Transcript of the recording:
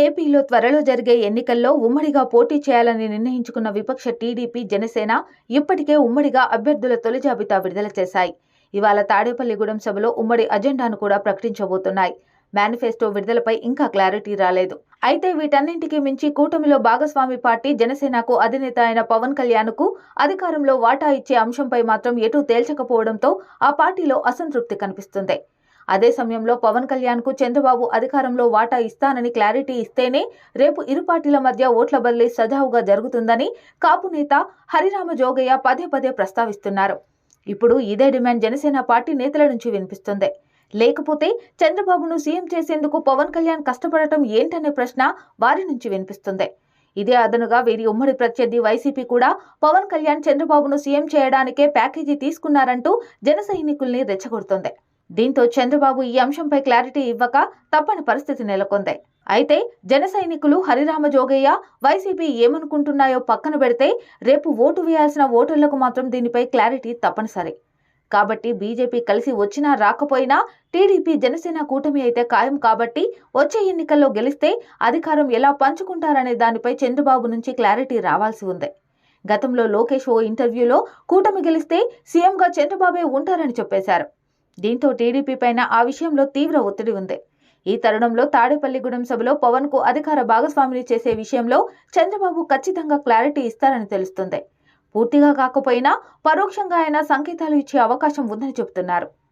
ఏపీలో త్వరలో జరిగే ఎన్నికల్లో ఉమ్మడిగా పోటీ చేయాలని నిర్ణయించుకున్న విపక్ష టీడీపీ జనసేన ఇప్పటికే ఉమ్మడిగా అభ్యర్థుల తొలి జాబితా విడుదల చేశాయి. ఇవాళ తాడేపల్లిగూడెం సభలో ఉమ్మడి అజెండాను కూడా ప్రకటించబోతున్నాయి. మేనిఫెస్టో విడుదలపై ఇంకా క్లారిటీ రాలేదు. అయితే వీటన్నింటికి మించి కూటమిలో భాగస్వామి పార్టీ జనసేనకు అధినేత అయిన పవన్ కళ్యాణ్కు అధికారంలో వాటా ఇచ్చే అంశంపై మాత్రం ఎటూ తేల్చకపోవడంతో ఆ పార్టీలో అసంతృప్తి కనిపిస్తుంది. అదే సమయంలో పవన్ కళ్యాణ్కు చంద్రబాబు అధికారంలో వాటా ఇస్తానని క్లారిటీ ఇస్తేనే రేపు ఇరు పార్టీల మధ్య ఓట్ల బదిలీ సజావుగా జరుగుతుందని కాపు నేత హరిరామ జోగయ్య పదే పదే ప్రస్తావిస్తున్నారు. ఇప్పుడు ఇదే డిమాండ్ జనసేన పార్టీ నేతల నుంచి వినిపిస్తుంది. లేకపోతే చంద్రబాబును సీఎం చేసేందుకు పవన్ కళ్యాణ్ కష్టపడటం ఏంటనే ప్రశ్న వారి నుంచి వినిపిస్తుంది. ఇదే అదనుగా వీరి ఉమ్మడి ప్రత్యర్థి వైసీపీ కూడా పవన్ కళ్యాణ్ చంద్రబాబును సీఎం చేయడానికే ప్యాకేజీ తీసుకున్నారంటూ జన సైనికుల్ని రెచ్చగొడుతోంది. దీంతో చంద్రబాబు ఈ అంశంపై క్లారిటీ ఇవ్వక తప్పని పరిస్థితి నెలకొంది. అయితే జన సైనికులు హరిరామ జోగయ్య వైసీపీ ఏమనుకుంటున్నాయో పక్కన పెడితే రేపు ఓటు వేయాల్సిన ఓటర్లకు మాత్రం దీనిపై క్లారిటీ తప్పనిసరి. కాబట్టి బీజేపీ కలిసి వచ్చినా రాకపోయినా టీడీపీ జనసేన కూటమి అయితే ఖాయం కాబట్టి వచ్చే ఎన్నికల్లో గెలిస్తే అధికారం ఎలా పంచుకుంటారనే దానిపై చంద్రబాబు నుంచి క్లారిటీ రావాల్సి ఉంది. గతంలో లోకేష్ ఓ ఇంటర్వ్యూలో కూటమి గెలిస్తే సీఎంగా చంద్రబాబే ఉంటారని చెప్పేశారు. దీంతో టీడీపీ పైన ఆ విషయంలో తీవ్ర ఒత్తిడి ఉంది. ఈ తరుణంలో తాడేపల్లిగూడెం సభలో పవన్కు అధికార భాగస్వామిని చేసే విషయంలో చంద్రబాబు ఖచ్చితంగా క్లారిటీ ఇస్తారని తెలుస్తుంది. పూర్తిగా కాకపోయినా పరోక్షంగా ఆయన సంకేతాలు ఇచ్చే అవకాశం ఉందని చెబుతున్నారు.